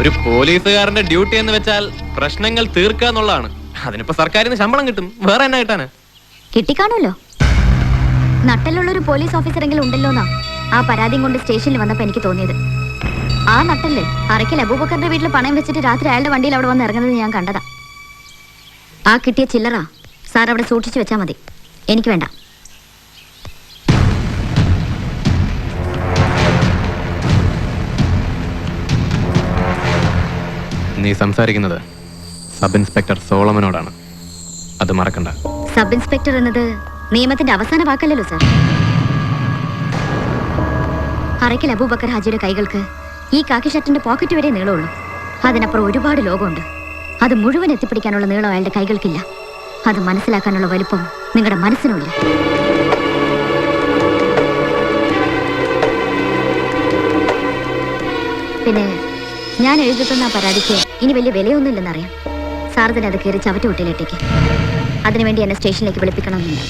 ഒരു പോലീസുകാരന്റെ ഡ്യൂട്ടി എന്ന് വെച്ചാൽ പ്രശ്നങ്ങൾ തീർക്കുക എന്നുള്ളതാണ്. അതിനിപ്പോ സർക്കാരിന് ശമ്പളം കിട്ടും. വേറെ എന്നാ കിട്ടാന്? കിട്ടിക്കാണുമല്ലോ നട്ടലുള്ള ഒരു പോലീസ് ഓഫീസറെങ്കിലും ഉണ്ടല്ലോന്നാ ആ പരാതിയും കൊണ്ട് സ്റ്റേഷനിൽ വന്നപ്പോ എനിക്ക് തോന്നിയത്. ആ നട്ടല്ലേ അറയ്ക്കൽ അബൂബക്കറിന്റെ വീട്ടിൽ പണയം വെച്ചിട്ട് രാത്രി അയാളുടെ വണ്ടിയിൽ അവിടെ വന്ന് ഇറങ്ങുന്നത് ഞാൻ കണ്ടതാ. ആ കിട്ടിയ ചില്ലറ സാർ അവിടെ സൂക്ഷിച്ചു വെച്ചാൽ മതി. എനിക്ക് വേണ്ട. നീ സംസാരിക്കുന്നത് സബ് ഇൻസ്പെക്ടർ സോളമനോടാണ്. അത് മറക്കണ്ട. സബ് ഇൻസ്പെക്ടർ എന്നത് നിയമത്തിന്റെ അവസാന വാക്കല്ലല്ലോ സാർ. അറയ്ക്കൽ അബൂബക്കർ ഹാജിയുടെ കൈകൾക്ക് ഈ കാക്കി ഷർട്ടിന്റെ പോക്കറ്റ് വരെ നീളമുള്ളൂ. അതിനപ്പുറം ഒരുപാട് ലോകമുണ്ട്. അത് മുഴുവൻ എത്തിപ്പിടിക്കാനുള്ള നീളം അയാളുടെ കൈകൾക്കില്ല. അത് മനസ്സിലാക്കാനുള്ള വലിപ്പം നിങ്ങളുടെ മനസ്സിനുമില്ല. പിന്നെ ഞാൻ എഴുതുന്ന തന്ന പരാതിക്ക് ഇനി വലിയ വിലയൊന്നുമില്ലെന്നറിയാം. സാർ തന്നെ അത് കയറി ചവറ്റുകുട്ടിയിലിട്ടേക്ക് അതിനുവേണ്ടി എന്നെ സ്റ്റേഷനിലേക്ക് വിളിപ്പിക്കണമെന്നുണ്ട്.